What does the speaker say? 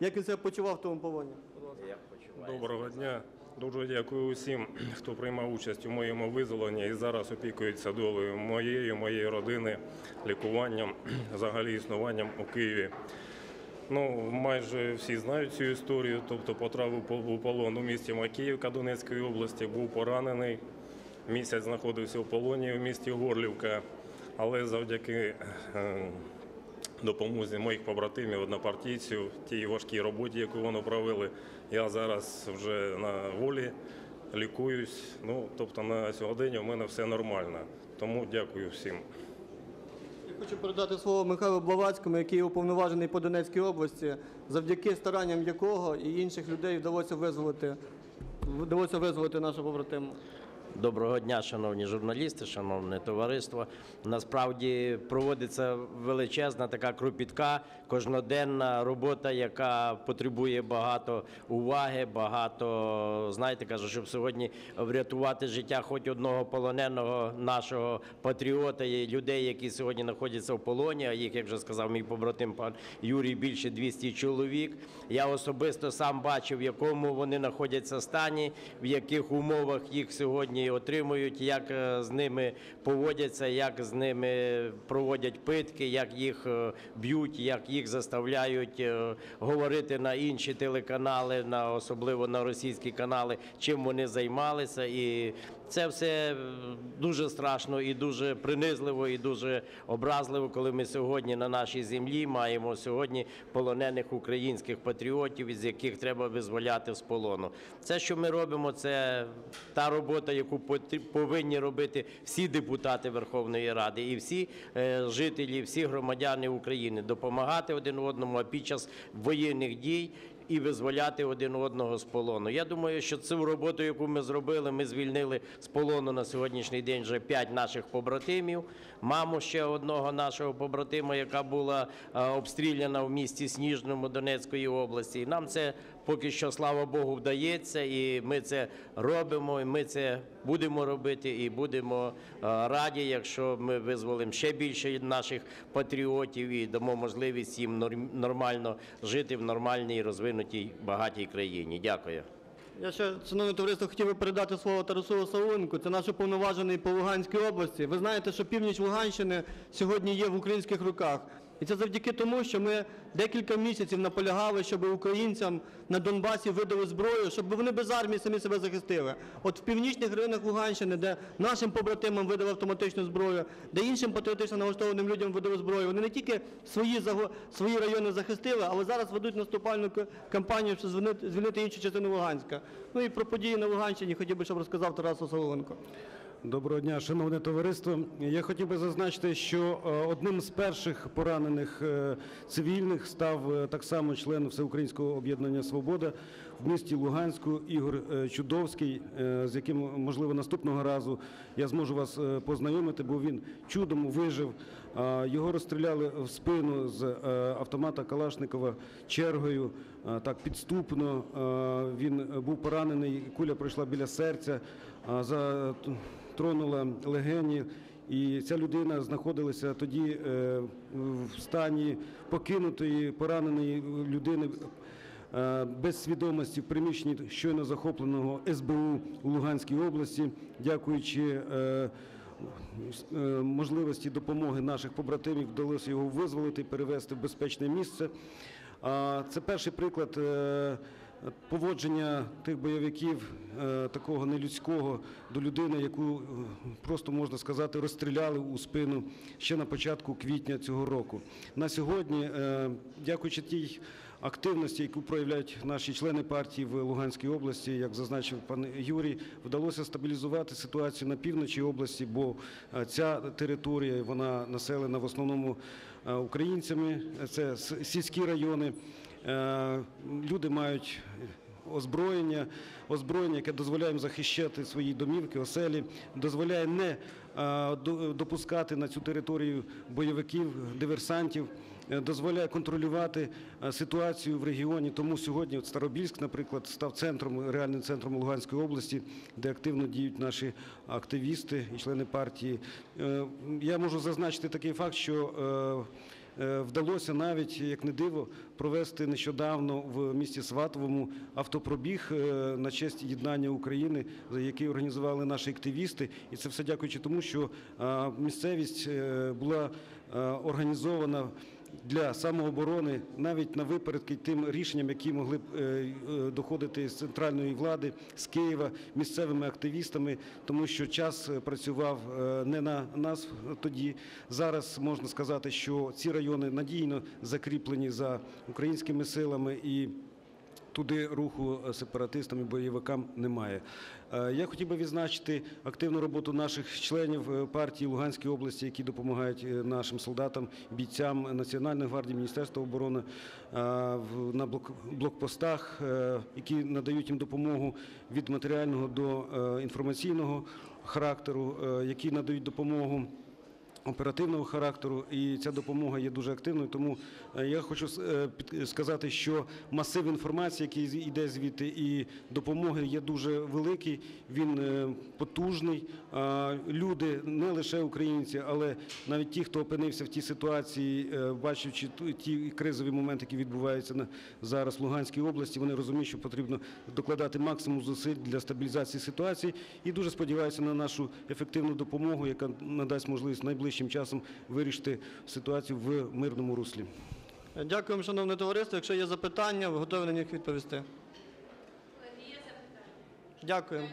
Як він себе почував в тому полоні? Доброго дня. Дуже дякую усім, хто приймав участь у моєму визволенні і зараз опікується долею моєї, моєї родини, лікуванням, взагалі існуванням у Києві. Ну, майже всі знають цю історію. Тобто потрапив у полон у місті Макіївка Донецької області, був поранений. Місяць знаходився в полоні в місті Горлівка, але завдяки е, допомозі моїх побратимів, однопартійців, тій важкій роботі, яку вони провели. Я зараз вже на волі лікуюсь. Ну, тобто на сьогодні в мене все нормально. Тому дякую всім. Хочу передати слово Михайлу Блавацькому, який уповноважений по Донецькій області, завдяки старанням якого і інших людей вдалося визволити, вдалося визволити нашого побратима. Доброго дня, шановні журналісти, шановне товариство. Насправді проводиться величезна така кропітка, кожноденна робота, яка потребує багато уваги, багато знаєте, кажу, щоб сьогодні врятувати життя хоч одного полоненого нашого патріота і людей, які сьогодні знаходяться в полоні. А їх, як вже сказав мій побратим пан Юрій, більше 200 чоловік. Я особисто сам бачив, в якому вони знаходяться стані, в яких умовах їх сьогодні отримують, як е, з ними поводяться, як з ними проводять питки, як їх е, б'ють, як їх заставляють е, говорити на інші телеканали, на особливо на російські канали, чим вони займалися. І це все е, дуже страшно і дуже принизливо, і дуже образливо, коли ми сьогодні на нашій землі маємо сьогодні полонених українських патріотів, із яких треба визволяти з полону. Це, що ми робимо, це та робота, яку повинні робити всі депутати Верховної Ради і всі е, жителі, всі громадяни України, допомагати один одному а під час воєнних дій. І визволяти один одного з полону. Я думаю, що цю роботу, яку ми зробили, ми звільнили з полону на сьогоднішній день вже п'ять наших побратимів. Маму ще одного нашого побратима, яка була е, обстріляна в місті Сніжному Донецької області. І нам це поки що, слава Богу, вдається, і ми це робимо, і ми це будемо робити, і будемо е, раді, якщо ми визволимо ще більше наших патріотів і дамо можливість їм норм- нормально жити в нормальній, розвинутій, багатій країні. Дякую. Я ще, шановне товариство, хотів би передати слово Тарасу Сауленку. Це наш уповноважений по Луганській області. Ви знаєте, що північ Луганщини сьогодні є в українських руках. І це завдяки тому, що ми декілька місяців наполягали, щоб українцям на Донбасі видали зброю, щоб вони без армії самі себе захистили. От в північних районах Луганщини, де нашим побратимам видали автоматичну зброю, де іншим патріотично налаштованим людям видали зброю, вони не тільки свої, свої райони захистили, але зараз ведуть наступальну кампанію, щоб звільнити, іншу частину Луганська. Ну і про події на Луганщині хотів би, щоб розказав Тарас Сауленко. Доброго дня, шановне товариство. Я хотів би зазначити, що е, одним з перших поранених е, цивільних став е, так само член Всеукраїнського об'єднання Свобода в місті Луганську Ігор е, Чудовський, е, з яким можливо наступного разу я зможу вас е, познайомити, бо він чудом вижив. Його розстріляли в спину з автомата Калашникова чергою. Так підступно він був поранений. Куля пройшла біля серця. а, за тронула легені. І ця людина знаходилася тоді в стані покинутої, пораненої людини без свідомості в приміщенні щойно захопленого СБУ у Луганській області, дякуючи е, е, можливості допомоги наших побратимів, вдалося його визволити, перевезти в безпечне місце. Це перший приклад е, поводження тих бойовиків е, такого нелюдського до людини, яку е, просто можна сказати розстріляли у спину ще на початку квітня цього року. На сьогодні, е, дякуючи тій активності, яку проявляють наші члени партії в Луганській області, як зазначив пан Юрій, вдалося стабілізувати ситуацію на півночі області, бо е, ця територія вона населена в основному е, українцями. Це сільські райони. Е, Люди мають озброєння, озброєння, яке дозволяє захищати свої домівки, оселі, дозволяє не допускати на цю територію бойовиків, диверсантів, дозволяє контролювати е, ситуацію в регіоні. Тому сьогодні от Старобільськ, наприклад, став центром, реальним центром Луганської області, де активно діють наші активісти і члени партії. Е, Я можу зазначити такий факт, що е, е, вдалося навіть, як не диво, провести нещодавно в місті Сватовому автопробіг е, на честь єднання України, який організували наші активісти. І це все дякуючи тому, що е, місцевість е, була е, організована для самооборони навіть на випередки тим рішенням, які могли б е, е, доходити з центральної влади, з Києва, місцевими активістами, тому що час е, працював не на нас тоді. Зараз можна сказати, що ці райони надійно закріплені за українськими силами і. Туди руху е, сепаратистам і бойовикам немає. Е, Я хотів би відзначити активну роботу наших членів е, партії Луганської області, які допомагають нашим солдатам, бійцям Національної гвардії, Міністерства оборони на блок- блокпостах, які надають їм допомогу від матеріального до інформаційного характеру, які надають допомогу оперативного характеру, і ця допомога є дуже активною. Тому е, я хочу е, сказати, що масив інформації, який йде звідти, і допомоги є дуже великий. Він е, потужний. Люди не лише українці, але навіть ті, хто опинився в тій ситуації, бачачи ті кризові моменти, які відбуваються зараз в Луганській області, вони розуміють, що потрібно докладати максимум зусиль для стабілізації ситуації. І дуже сподіваюся на нашу ефективну допомогу, яка надасть можливість найближчим часом вирішити ситуацію в мирному руслі. Дякуємо, шановне товариство. Якщо є запитання, ви готові на них відповісти. Дякую.